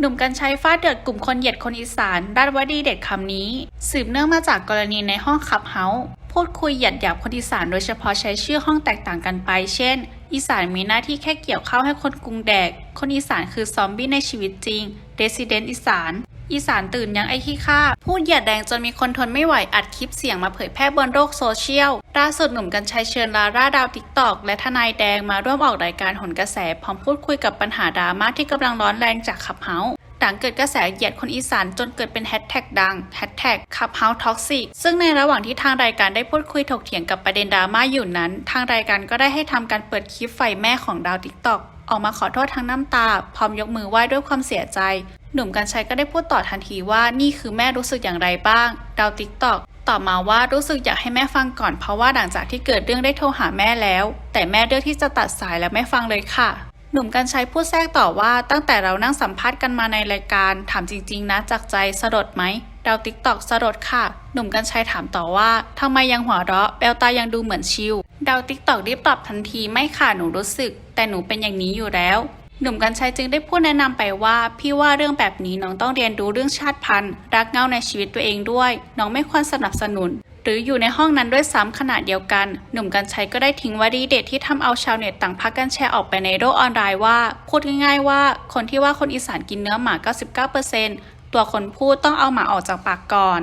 หนุ่มกัญชัยฟาดเดือดกลุ่มคนเหยียดคนอีสานด้านวดีเด็ดคำนี้ สืบเนื่องมาจากกรณีในห้องขับเฮาส์พูดคุยเหยียดหยาบคนอีสานโดยเฉพาะใช้ชื่อห้องแตกต่างกันไป เช่น อีสานมีหน้าที่แค่เกี่ยวข้าวให้คนกรุงแดก คนอีสานคือซอมบี้ในชีวิตจริงเดซิเดนต์อีสาน อีสานตื่นยังไอ้ขี้ข้าพูดหยียดแดงจนมีคนทนไม่ไหวอัดคลิปเสียงมาเผยแพร่บนโลกโซเชียลล่าสุดหนุ่มกัญชัยเชิญลาร่าดาวติ๊กตอกและทนายแดงมาร่วมออกรายการหนกระแส พร้อมพูดคุยกับปัญหาดราม่าที่กำลังร้อนแรงจากขับเฮาส์หลังเกิดกระแสเหยียดคนอีสานจนเกิดเป็นแฮชแท็กดังแฮชแท็กขับเฮาท็อกซิกซึ่งในระหว่างที่ทางรายการได้พูดคุยถกเถียงกับประเด็นดราม่าอยู่นั้น ทางรายการก็ได้ให้ทำการเปิดคลิปไฟแม่ของดาวติ๊กตอกออกมาขอโทษทั้งน้ำตา พร้อมยกมือไหว้ด้วยความเสียใจ หนุ่มกัญชัยก็ได้พูดต่อทันทีว่านี่คือแม่รู้สึกอย่างไรบ้าง ดาวติ๊กตอกตอบมาว่ารู้สึกอยากให้แม่ฟังก่อนเพราะว่าหลังจากที่เกิดเรื่องได้โทรหาแม่แล้ว แต่แม่เลือกที่จะตัดสายและไม่ฟังเลยค่ะ หนุ่มกัญชัยพูดแทรกต่อว่าตั้งแต่เรานั่งสัมภาษณ์กันมาในรายการถามจริง ๆ นะจากใจสลดไหมดาวติ๊กตอกสลดค่ะ หนุ่มกัญชัยถามต่อว่าทำไมยังหัวเราะแววตายังดูเหมือนชิลดาวติ๊กตอกรีบตอบทันทีไม่ค่ะหนูรู้สึก แต่หนูเป็นอย่างนี้อยู่แล้ว หนุ่มกัญชัยจึงได้พูดแนะนำไปว่า พี่ว่าเรื่องแบบนี้น้องต้องเรียนรู้เรื่องชาติพันธุ์ รักเงาในชีวิตตัวเองด้วย น้องไม่ควรสนับสนุน หรืออยู่ในห้องนั้นด้วยซ้ำขณะเดียวกัน หนุ่มกัญชัยก็ได้ทิ้งวลีเด็ดที่ทำเอาชาวเน็ตต่างพากันแชร์ออกไปในโลกออนไลน์ว่า พูดง่ายๆว่า คนที่ว่าคนอีสานกินเนื้อหมา 99%ตัวคนพูดต้องเอาหมาออกจากปากก่อน